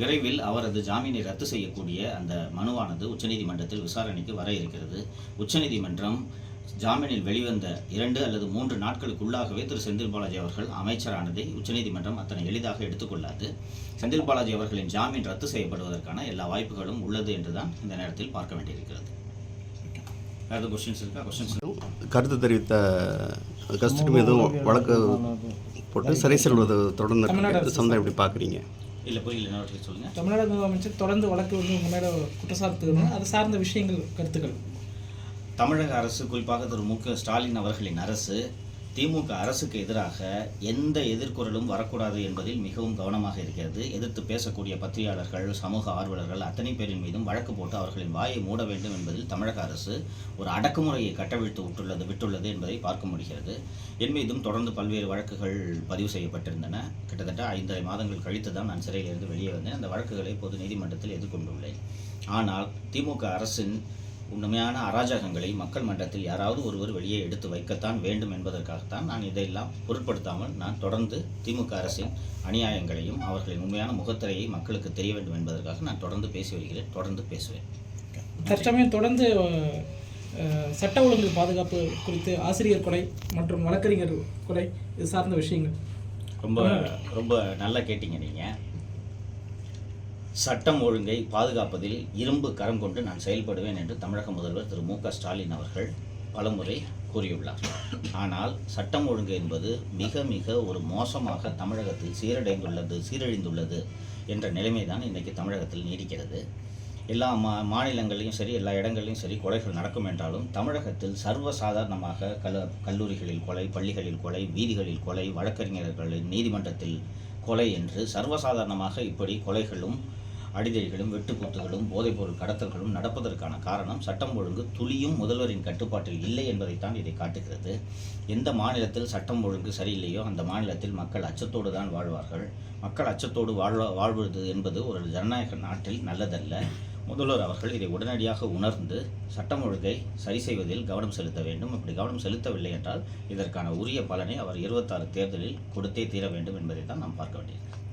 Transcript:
விரைவில் அவரது ஜாமீனை ரத்து செய்யக்கூடிய அந்த மனுவானது உச்சநீதிமன்றத்தில் விசாரணைக்கு வர இருக்கிறது. உச்சநீதிமன்றம் ஜாமீனில் வெளிவந்த இரண்டு அல்லது மூன்று நாட்களுக்குள்ளாகவே திரு. செந்தில் பாலாஜி அவர்கள் அமைச்சரானதை உச்சநீதிமன்றம் அத்தனை எளிதாக எடுத்துக்கொள்ளாது செந்தில் பாலாஜி அவர்களின் ஜாமீன் ரத்து செய்யப்படுவதற்கான எல்லா வாய்ப்புகளும் உள்ளது என்றுதான் இந்த நேரத்தில் பார்க்க வேண்டியிருக்கிறது. வேறு கொஸ்டின்ஸ் இருக்கா? கொஸ்டின்ஸ் கருத்து தெரிவித்த கஸ்டடி எதுவும் வழக்கு போட்டு சிறை செல்வது தொடர்ந்து. சமுதாயம் எப்படி பார்க்குறீங்க? இல்லை புரியல இன்னொரு சொல்லுங்கள் தமிழ்நாடு முதலமைச்சர் தொடர்ந்து வழக்கு வந்து உங்கள் மேலே குற்றச்சாட்டுங்க அது சார்ந்த விஷயங்கள் கருத்துக்கள். தமிழக அரசு குறிப்பாக திரு மு க ஸ்டாலின் அவர்களின் அரசு திமுக அரசுக்கு எதிராக எந்த எதிர்குரலும் வரக்கூடாது என்பதில் மிகவும் கவனமாக இருக்கிறது. எதிர்த்து பேசக்கூடிய பத்திரிகையாளர்கள் சமூக ஆர்வலர்கள் அத்தனை பேரின் மீதும் வழக்கு போட்டு அவர்களின் வாயை மூட வேண்டும் என்பதில் தமிழக அரசு ஒரு அடக்குமுறையை கட்டவிழ்த்து விட்டுள்ளது விட்டுள்ளது என்பதை பார்க்க முடிகிறது. என் மீதும் தொடர்ந்து பல்வேறு வழக்குகள் பதிவு செய்யப்பட்டிருந்தன. கிட்டத்தட்ட ஐந்தரை மாதங்கள் கழித்து தான் நான் சிறையிலிருந்து வெளியே வந்தேன். அந்த வழக்குகளை பொது நீதிமன்றத்தில் எதிர்கொண்டுள்ளேன். ஆனால் திமுக அரசின் உண்மையான அராஜகங்களை மக்கள் மன்றத்தில் யாராவது ஒருவர் வெளியே எடுத்து வைக்கத்தான் வேண்டும் என்பதற்காகத்தான் நான் இதையெல்லாம் பொருட்படுத்தாமல் நான் தொடர்ந்து திமுக அரசின் அநியாயங்களையும் அவர்களின் உண்மையான முகத்திரையை மக்களுக்கு தெரிய வேண்டும் என்பதற்காக நான் தொடர்ந்து பேசி வருகிறேன் தொடர்ந்து பேசுவேன். தற்சமயம் தொடர்ந்து சட்ட ஒழுங்கு பாதுகாப்பு குறித்து ஆசிரியர் கொலை மற்றும் வழக்கறிஞர் கொலை இது சார்ந்த விஷயங்கள். ரொம்ப ரொம்ப நல்லா கேட்டீங்க நீங்கள் சட்டம் ஒழுங்கை பாதுகாப்பதில் இரும்பு கரம் கொண்டு நான் செயல்படுவேன் என்று தமிழக முதல்வர் திரு மு க ஸ்டாலின் அவர்கள் பலமுறை கூறியுள்ளார். ஆனால் சட்டம் ஒழுங்கு என்பது மிக மிக ஒரு மோசமாக தமிழகத்தில் சீரடைந்துள்ளது சீரழிந்துள்ளது என்ற நிலைமை தான் இன்றைக்கு தமிழகத்தில் நீடிக்கிறது. எல்லா மா மாநிலங்களையும் சரி எல்லா இடங்கள்லையும் சரி கொலைகள் நடக்கும் என்றாலும் தமிழகத்தில் சர்வசாதாரணமாக கல கல்லூரிகளில் கொலை பள்ளிகளில் கொலை வீதிகளில் கொலை வழக்கறிஞர்களின் நீதிமன்றத்தில் கொலை என்று சர்வசாதாரணமாக இப்படி கொலைகளும் அடிதடிகளும் வெட்டுக்குத்துகளும் போதைப்பொருள் கடத்தல்களும் நடப்பதற்கான காரணம் சட்டம் ஒழுங்கு துளியும் முதல்வரின் கட்டுப்பாட்டில் இல்லை என்பதைத்தான் இதை காட்டுகிறது. எந்த மாநிலத்தில் சட்டம் ஒழுங்கு சரியில்லையோ அந்த மாநிலத்தில் மக்கள் அச்சத்தோடு தான் வாழ்வார்கள். மக்கள் அச்சத்தோடு வாழ்வ வாழ்வது என்பது ஒரு ஜனநாயக நாட்டில் நல்லதல்ல. முதல்வர் அவர்கள் இதை உடனடியாக உணர்ந்து சட்டம் ஒழுங்கை சரி செய்வதில் கவனம் செலுத்த வேண்டும். அப்படி கவனம் செலுத்தவில்லை என்றால் இதற்கான உரிய பலனை அவர் இருபத்தாறு தேர்தலில் கொடுத்தே தீர வேண்டும் என்பதை தான் நாம் பார்க்க வேண்டியது